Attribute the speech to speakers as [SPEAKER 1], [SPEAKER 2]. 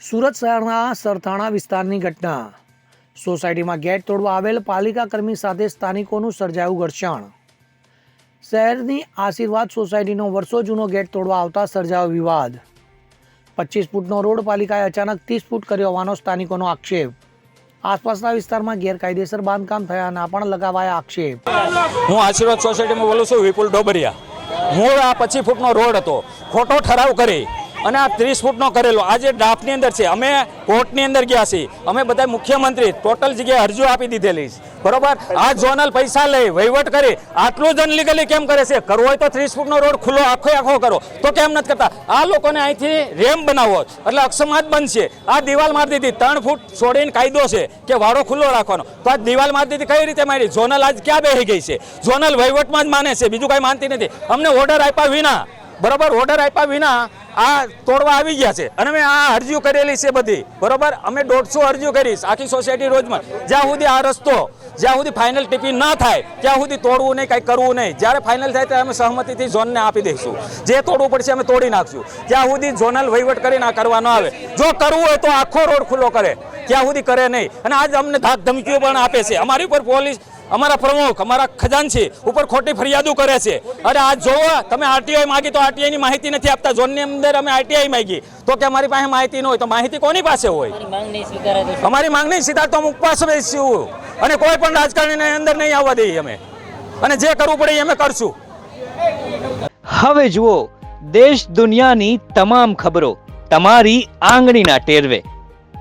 [SPEAKER 1] સુરત શહેરના સરથાણા વિસ્તારની ઘટના. સોસાયટીમાં ગેટ તોડવા આવેલ પાલિકા કર્મી સાથે સ્થાનિકોનું સર્જાયું ઘર્ષણ. શહેરની આશીર્વાદ સોસાયટીનો વર્ષો જૂનો ગેટ તોડવા આવતા સર્જાયો વિવાદ. પચીસ ફૂટનો રોડ પાલિકાએ અચાનક ત્રીસ ફૂટ કર્યો હોવાનો સ્થાનિકોનો આક્ષેપ. આસપાસના વિસ્તારમાં ગેરકાયદેસર બાંધકામ થયાના પણ લગાવાયા આક્ષેપ.
[SPEAKER 2] હું આશીર્વાદ સોસાયટીમાં બોલું છું વિપુલ ડોબરિયા. મૂળ આ પચીસ ફૂટનો રોડ હતો. ખોટો ઠરાવ કરી અને આ ત્રીસ ફૂટનો કરેલો. આજે ડ્રાફ્ટની અંદર છે, અમે કોર્ટની અંદર ગયા છીએ. અમે બધા મુખ્યમંત્રી ટોટલ જગ્યાએ અરજીઓ આપી દીધેલી છે. બરોબર? આ ઝોનલ પૈસા લઈ વહીવટ કરી આટલું જ અનલીગલી કેમ કરે છે? કરવો હોય તો ત્રીસ ફૂટનો રોડ ખુલ્લો આખો આખો કરો. તો કેમ નથી કરતા? આ લોકોને અહીંથી રેમ બનાવો. એટલે અક્ષમાત બનશે. આ દિવાલ મારી દીધી. ત્રણ ફૂટ છોડીને કાયદો છે કે વાળો ખુલ્લો રાખવાનો. તો આ દિવાલ મારી દીધી કઈ રીતે મારી? ઝોનલ આજ ક્યાં બેસી ગઈ છે? ઝોનલ વહીવટમાં જ માને છે. બીજું કાંઈ માનતી નથી. અમને ઓર્ડર આપ્યા વિના. બરોબર? ઓર્ડર આપ્યા વિના આ તોડવા આવી ગયા છે. અને મેં આ અરજીઓ કરેલી છે બધી. બરોબર? અમે દોઢસો અરજીઓ કરીશ આખી સોસાયટી રોજમાં. જ્યાં સુધી આ રસ્તો, જ્યાં સુધી ફાઇનલ ટીપી ન થાય, ત્યાં સુધી તોડવું નહીં, કાંઈ કરવું નહીં. જ્યારે ફાઇનલ થાય ત્યારે અમે સહમતિથી ઝોનને આપી દઈશું. જે તોડવું પડશે અમે તોડી નાખશું. ત્યાં સુધી ઝોનલ વહીવટ કરીને આ કરવા ન આવે. જો કરવું હોય તો આખો રોડ ખુલ્લો કરે. ત્યાં સુધી કરે નહીં. અને આજ અમને ધાક ધમકીઓ પણ આપે છે. અમારી ઉપર પોલીસ અમારા પ્રમુખ અમારા ખજાનચી ઉપર ખોટી ફરિયાદો કરે છે. અરે આ જોવો તમે આરટીઆઈ માગી તો આરટીઆઈ ની માહિતી નથી આપતા. ઝોનની અંદર અમે આરટીઆઈ માગી. તો કે અમારી પાસે માહિતી ન હોય તો માહિતી કોની પાસે હોય?
[SPEAKER 3] માંગ નહીં
[SPEAKER 2] અમારી સીધા તો અમે ઉપવાસ બેસીશું. અને કોઈ પણ રાજકારણીને અંદર નહીં આવવા દઈએ અમે. અને જે કરવું પડે એ અમે કરશું.
[SPEAKER 4] હવે જુઓ દેશ દુનિયાની તમામ ખબરો તમારી આંગળીના ટેરવે.